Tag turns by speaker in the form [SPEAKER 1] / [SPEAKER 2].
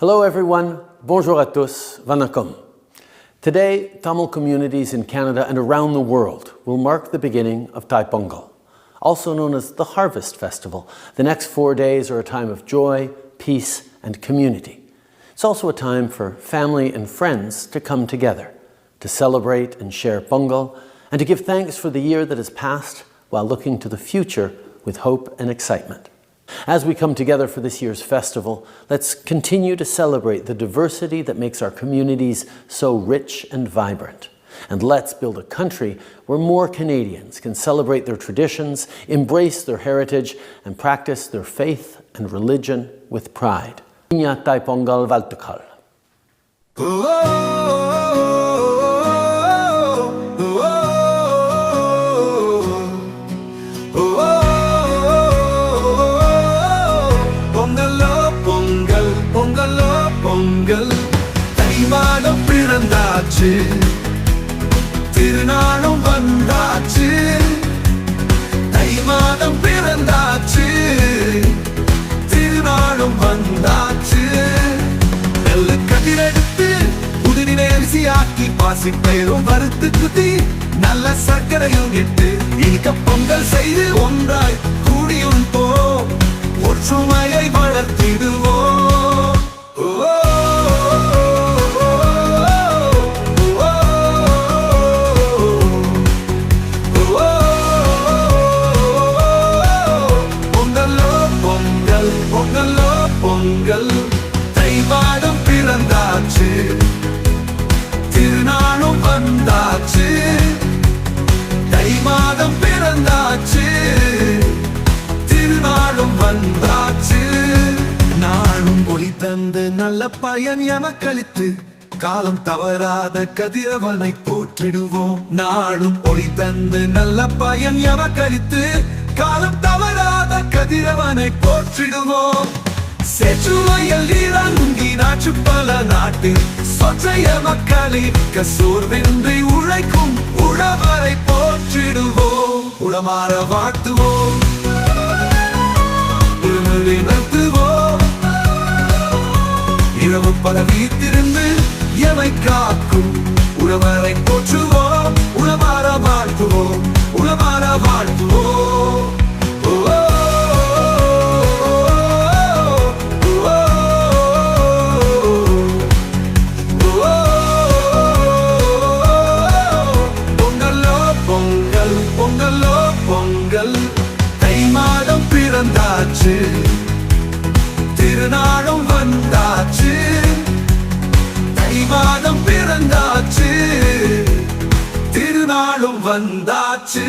[SPEAKER 1] Hello, everyone. Bonjour à tous. Vanakkam. Today, Tamil communities in Canada and around the world will mark the beginning of Thai Pongal, also known as the Harvest Festival. The next four days are a time of joy, peace, and community. It's also a time for family and friends to come together, to celebrate and share Pongal, and to give thanks for the year that has passed while looking to the future with hope and excitement. As we come together for this year's festival, let's continue to celebrate the diversity that makes our communities so rich and vibrant. And let's build a country where more Canadians can celebrate their traditions, embrace their heritage, and practice their faith and religion with pride.
[SPEAKER 2] பிறந்தாச்சு திருநாளும் வந்தாச்சு. தை மாதம் பிறந்தாச்சு. திருநாளும் வந்தாச்சு. நெல்லு கதிரெடுத்து புதுநிலை அரிசியாக்கி பாசி பெயரும் வறுத்து குத்தி நல்ல சர்க்கரையும் இட்டு இனிக்க பொங்கல் செய்து ஒன்றாய் கூடியும் போ. ஒற்றுமையை வளர்த்திடுவோம். ஓ, மாதம் பிறந்தாச்சு. திருநாளும் வந்தாச்சு. நாளும் ஒளி தந்து நல்ல பயன் எமக்களித்து காலம் தவறாத கதிரவனை போற்றிடுவோம். நாளும் ஒளி தந்து நல்ல பயன் எமக்களித்து காலம் தவறாத கதிரவனை போற்றிடுவோம். சேற்றுவையில் இறங்கி நாற்று பல நாட்டு சொற்றைய மக்களிக்க சோர்வின்றி உழைக்கும் போற்றிடுவோம் உளமாற வாழ்த்துவோம். உழுவதை நடத்துவோம் இரவு பல வீட்டிருந்து எமை காக்கும்? உழவரை போற்றுவோம். உளமாற வாழ்த்துவோம். உளமாற வாழ்த்துவோம். பிறந்தாச்சு திருநாளும் வந்தாச்சு தை மாதம் பிறந்தாச்சு திருநாளும் வந்தாச்சு